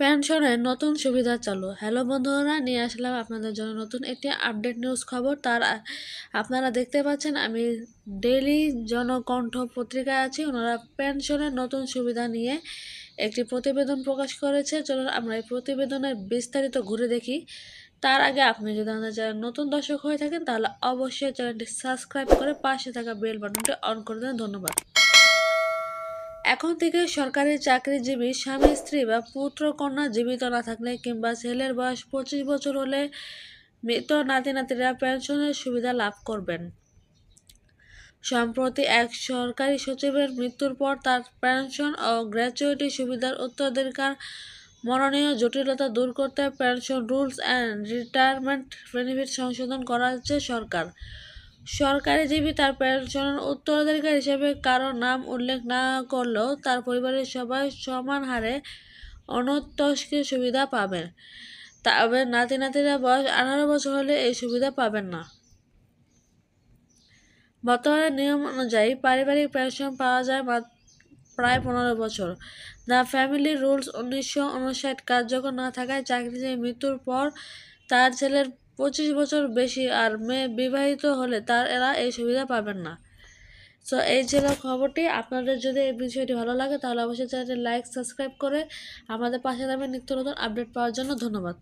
পেনশনের নতুন সুবিধা চালু। হ্যালো বন্ধুরা, নিয়ে আসলাম আপনাদের জন্য নতুন একটি আপডেট নিউজ খবর। তার, আপনারা দেখতে পাচ্ছেন, আমি ডেইলি জনকণ্ঠ পত্রিকায় আছি। ওনারা পেনশনের নতুন সুবিধা নিয়ে একটি প্রতিবেদন প্রকাশ করেছে। চলুন আমরা এই প্রতিবেদনের বিস্তারিত ঘুরে দেখি। তার আগে আপনি যদি আমাদের চ্যানেল নতুন দর্শক হয়ে থাকেন, তাহলে অবশ্যই চ্যানেলটি সাবস্ক্রাইব করে পাশে থাকা বেল বাটনটি অন করে দেন ধন্যবাদ। এখন থেকে সরকারি চাকরিজীবী স্বামী, স্ত্রী বা পুত্র, কন্যা জীবিত না থাকলে কিংবা ছেলের বয়স পঁচিশ বছর হলে মৃত নাতি নাতিরা পেনশনের সুবিধা লাভ করবেন। সম্প্রতি এক সরকারি সচিবের মৃত্যুর পর তার পেনশন ও গ্র্যাচুইটি সুবিধার উত্তরাধিকার মনোনীয় জটিলতা দূর করতে pension rules and retirement benefit সংশোধন করা হচ্ছে সরকার। সরকারিজীবী তার পেনশনের উত্তরাধিকার হিসেবে কারও নাম উল্লেখ না করলেও তার পরিবারের সবাই সমান হারে অনতস্কের সুবিধা পাবেন। তবে নাতি নাতিরা বয়স আঠারো বছর হলে এই সুবিধা পাবেন না। বর্তমানে নিয়ম অনুযায়ী পারিবারিক পেনশন পাওয়া যায় প্রায় পনেরো বছর। দ্য ফ্যামিলি রুলস উনিশশো উনষাট কার্যকর না থাকায় চাকরিজীবী মৃত্যুর পর তার ছেলের পঁচিশ বছর বেশি আর মেয়ে বিবাহিত হলে তার এরা এই সুবিধা পাবেন না। সো এই ছিল খবরটি। আপনাদের যদি এই বিষয়টি ভালো লাগে, তাহলে অবশ্যই চ্যানেলটি লাইক, সাবস্ক্রাইব করে আমাদের পাশে থাকবেন। নিত্য নতুন আপডেট পাওয়ার জন্য ধন্যবাদ।